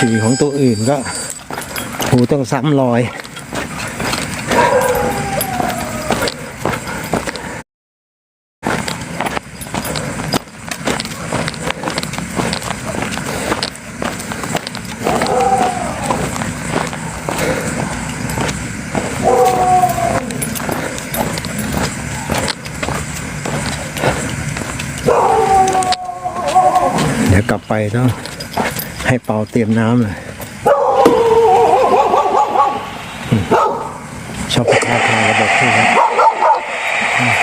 สีของตัวอื่นก็หูต้องซ้ำรอย เดี๋ยวกลับไปต้อง ให้เปาเตรียมน้ำเลยชอบท้าทายระบบที่ครับอืม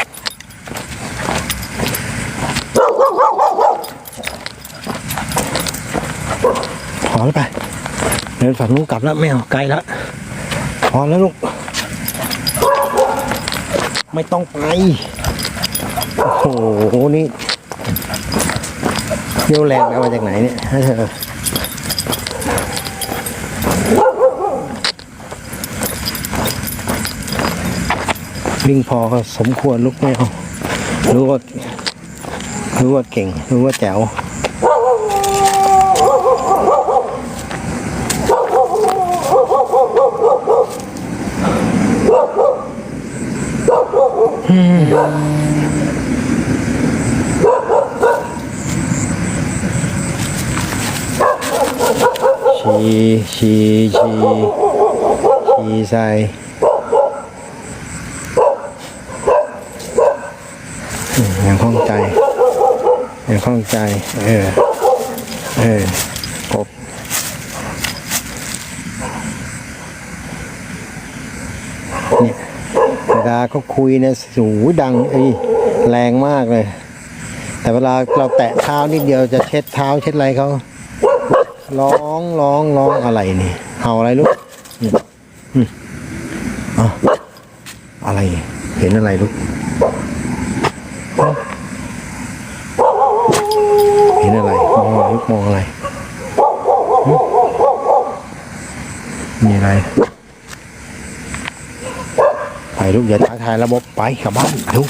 พอแล้วไปเดินฝั่งนู้นกลับแล้วไม่เอาไกลแล้วพอแล้วลูก ไม่ต้องไป โอ้โห นี่เรี่ยวแรงไปมาจากไหนเนี่ยให้เธอ วิ่งพอก็สมควรลุกไม่เอารู้ว่ารู้ว่าเก่ง รู้ว่าแจ๋วชีชีชีชีใส่อืมยังคล่องใจ ยังคล่องใจ เออ เออครบเนี่ยเวลาเขาคุยนี่ยสูดังไอ้แรงมากเลย แต่เวลาเราแตะเท้านิดเดียวจะเช็ดเท้าเช็ดอะไรเขาร้องร้องร้องอะไรนี่เห่าอะไรลูกอืมอืมอะอะไร เห็นอะไรลูก มีอะไรไปลูกอย่าท้าทายระบบไปกลับบ้านลูก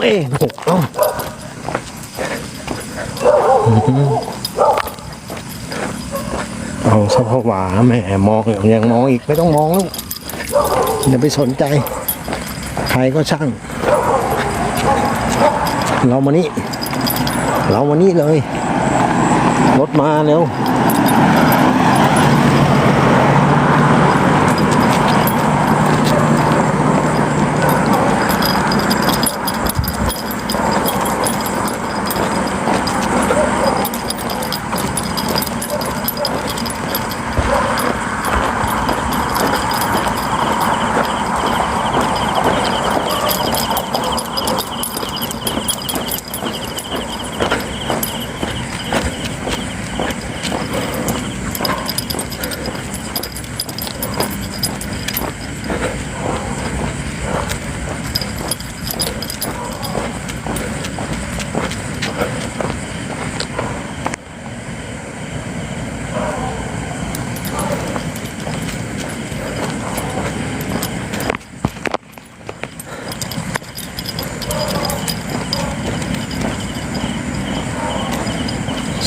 เอ้หกเอ้าเอาซะผวาแม่มองยังมองอีกไม่ต้องมองลูกอย่าไปสนใจ ใครก็ช่าง เรามานี่ เรามานี่เลย รถมาเร็ว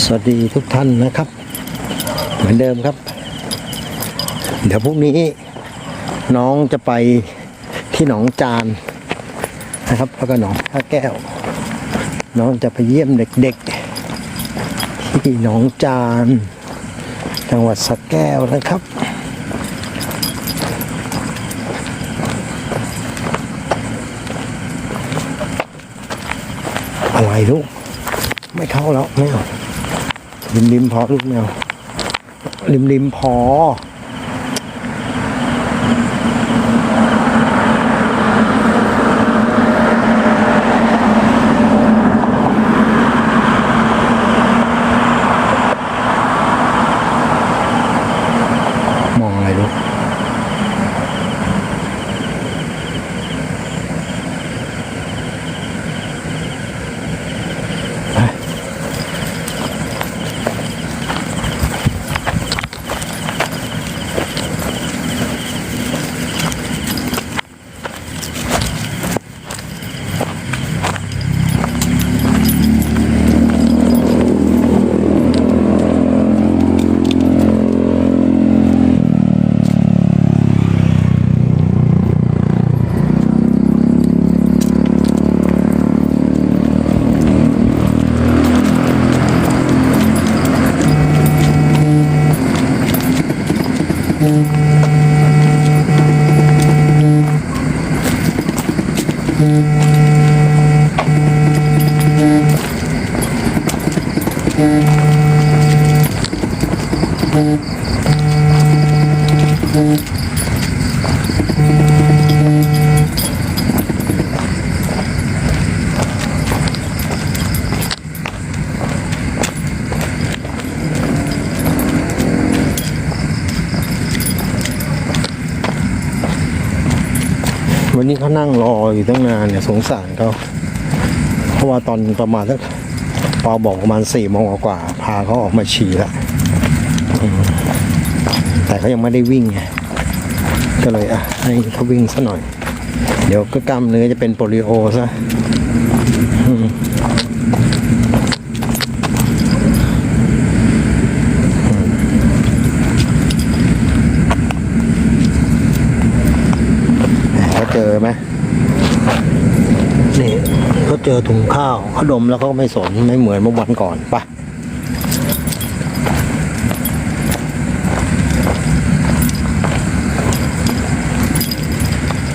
สวัสดีทุกท่านนะครับ เหมือนเดิมครับ เดี๋ยวพรุ่งนี้ น้องจะไปที่หนองจานนะครับแล้วก็หนองท่าแก้ว น้องจะไปเยี่ยมเด็กๆ ที่หนองจาน จังหวัดสระแก้วนะครับอะไรลูกไม่เข้าแล้วไม่เอา ริมริมๆพอลูกแมวริมริมๆพอ วันนี้เขานั่งรออยู่ตั้งนานเนี่ยสงสารเขาเพราะว่าตอนประมาณสัก อบอกประมาณสี่โมงกว่าพาเขาออกมาฉี่แล้วแต่เขายังไม่ได้วิ่งไงก็เลยอะให้เขาวิ่งซะหน่อย เดี๋ยวก็กล้ามเนื้อจะเป็นโปลิโอซะอืมเขาเจอไหมนี่ เจอถุงข้าวเขาดมแล้วเขาก็ไม่สนไม่เหมือนเมื่อวันก่อนไปะ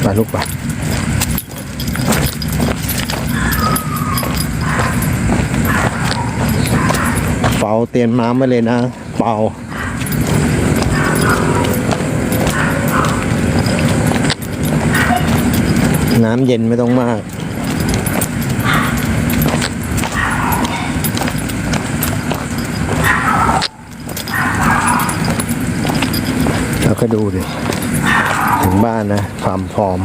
ไปลูกไปเป่าเตียมน้ำไว้เลยนะ เป่าน้ำเย็นไม่ต้องมาก แล้ว ก็ดูดิถึงบ้านนะความพร้อม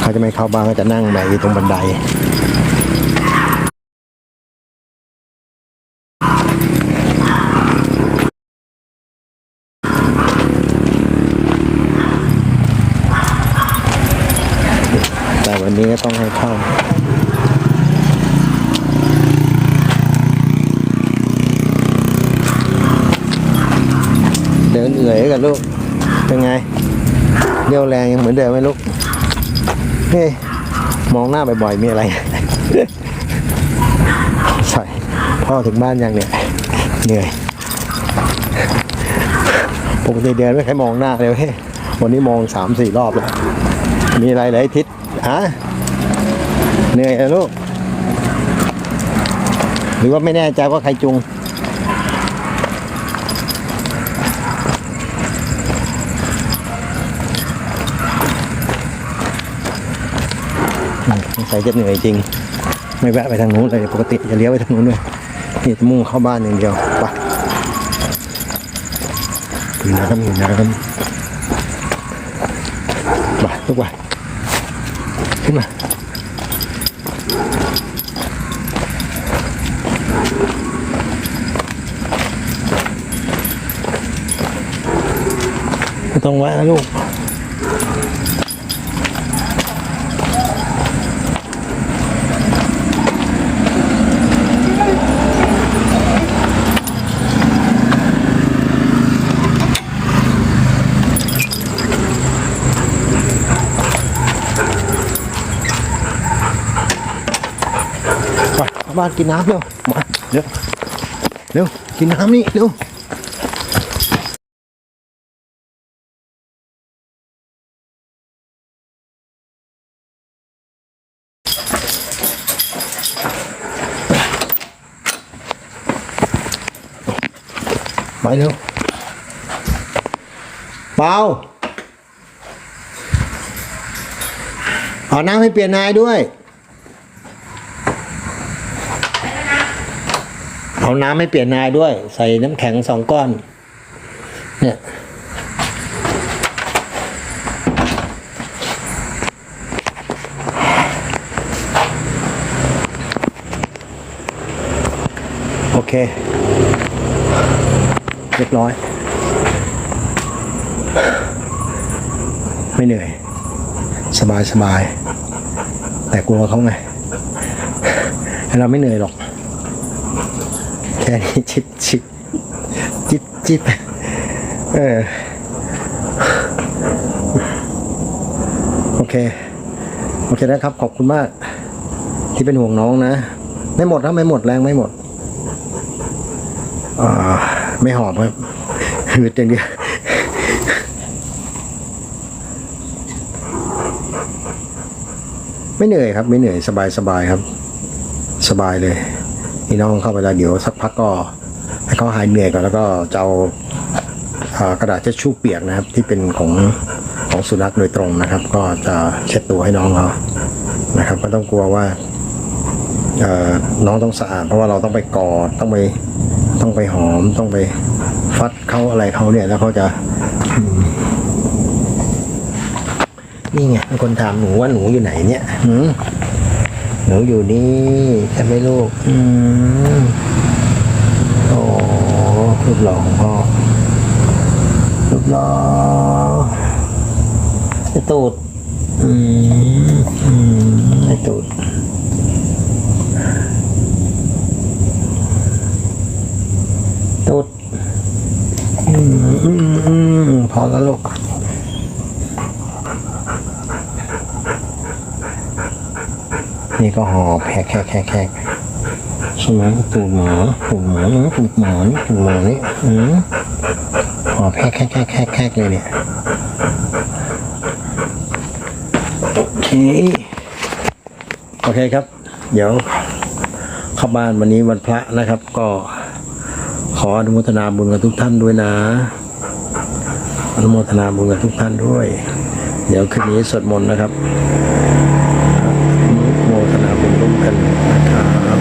เขาจะไม่เข้าบ้านก็จะนั่งแบบอยู่ตรงบันไดแต่วันนี้ก็ต้องให้เข้าเดินเอื่อยกันลูก เป็นไงเรียวแรงยังเหมือนเดิมไหมลูกเฮ้ยมองหน้าบ่อยๆมีอะไร ใส่พ่อถึงบ้านยังเนี่ยเหนื่อยปกติเดินไม่เคยมองหน้าเลยเฮ้ยวันนี้มองสามสี่รอบแล้วมีอะไรหลายทิศฮะเหนื่อยลูกหรือว่าไม่แน่ใจว่าใครจุง สงสัยจะเหนื่อยจริง ไม่แวะไปทางนู้นเลยปกติจะเลี้ยวไปทางนู้นด้วยนี่จะมุ่งเข้าบ้านอย่างเดียวไปอยู่นะครับอยู่นะครับไปลูกไปขึ้นมาต้องแวะนะลูก บ้านกินน้ำเร็วมาเร็วเร็วกินน้ำนี่เร็วไปเร็วเปล่าเอาน้ำให้เปลี่ยนนายด้วย เอาน้ำให้เปลี่ยนนายด้วย ใส่น้ำแข็งสองก้อน เนี่ยโอเค เรียบร้อย ไม่เหนื่อย สบายสบาย แต่กลัวเขาไง เราไม่เหนื่อยหรอก แค่นี้ชิดชิดจิบจิบเออโอเค โอเคนะครับ ขอบคุณมาก ที่เป็นห่วงน้องนะ ไม่หมดครับไม่หมดแรงไม่หมดอ่าไม่หอบครับหืดอย่างเดียวไม่เหนื่อยครับ ไม่เหนื่อยสบายสบายครับ สบายเลย พี่น้องเข้าไปแล้วเดี๋ยวสักพักก็ให้เขาหายเหนื่อยก่อนแล้วก็จะเอาอ่ากระดาษเช็ดชู่เปียกนะครับ ที่เป็นของของสุนัขโดยตรงนะครับ ก็จะเช็ดตัวให้น้องเขานะครับไม่ต้องกลัวว่าน้องต้องสะอาด เพราะว่าเราต้องไปกอดต้องไปต้องไปหอมต้องไปฟัดเขาอะไรเขาเนี่ยแล้วเขาจะนี่ไงคนถามหนูว่าหนูอยู่ไหนเนี่ยหื นูอยู่นี่ใช่ไหมลูก อืมโอ้รูปหล่อของพ่อรูปหล่อไอตูด อืมอืมไอตูดตูด อืมอืมอืมพอแล้วลูก นี่ก็หอบแหกแหกแหกแหกใช่ไหมตูดหมาตูดหมานะตูดหมานี่ตูดหมานี่อืมหอบแหกแหกแหกแหกแหกเลยเนี่ยโอเคโอเคครับ เดี๋ยวเข้าบ้านวันนี้วันพระนะครับ ก็ขออนุโมทนาบุญกับทุกท่านด้วยนะอนุโมทนาบุญกับทุกท่านด้วย เดี๋ยวคืนนี้สวดมนต์นะครับ นะครับ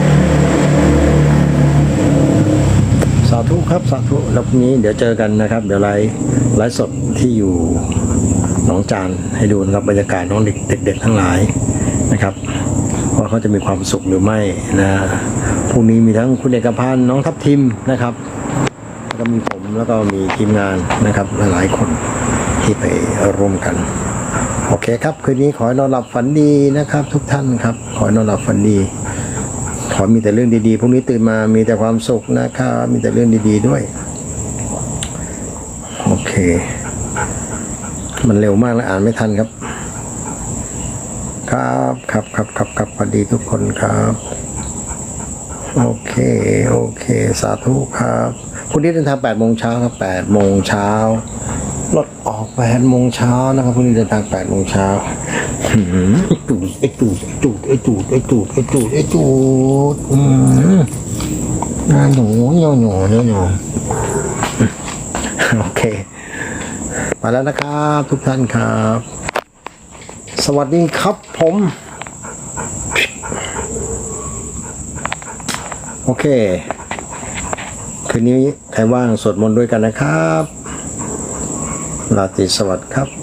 สาธุครับสาธุแล้วพรุ่งนี้เดี๋ยวเจอกันนะครับ เดี๋ยวไลฟ์ไลฟ์สดที่อยู่หนองจานให้ดูนะครับบรรยากาศน้องเด็กเด็กๆทั้งหลายนะครับว่าเขาจะมีความสุขหรือไม่นะพรุ่งนี้มีทั้งคุณเอกพันธ์น้องทัพทิมนะครับแล้วก็มีผมแล้วก็มีทีมงานนะครับหลายๆคนที่ไปร่วมกัน โอเคครับ คืนนี้ขอให้นอนหลับฝันดีนะครับ ทุกท่านครับ ขอให้นอนหลับฝันดี ขอมีแต่เรื่องดีๆพรุ่งนี้ตื่นมามีแต่ความสุขนะครับมีแต่เรื่องดีๆด้วย โอเค มันเร็วมากแล้วอ่านไม่ทันครับ ครับครับครับครับครับสวัสดีทุกคนครับ โอเค โอเค สาธุครับคุณนี้เดินทาง8โมงเช้าครับ8โมงเช้ารถออก8โมงเช้านะครับคุณนี้เดินทาง8โมงเช้า ไอ้ตูดไอ้ตูดไอ้ตูดไอ้ตูดไอ้ตูดไอ้ตูดอืมงานหนูเหี่ยวหนูเหี่ยวหนูโอเค มาแล้วนะครับ ทุกท่านครับ สวัสดีครับผม โอเค คืนนี้ใครว่างสวดมนต์ด้วยกันนะครับ ราตรีสวัสดิ์ครับ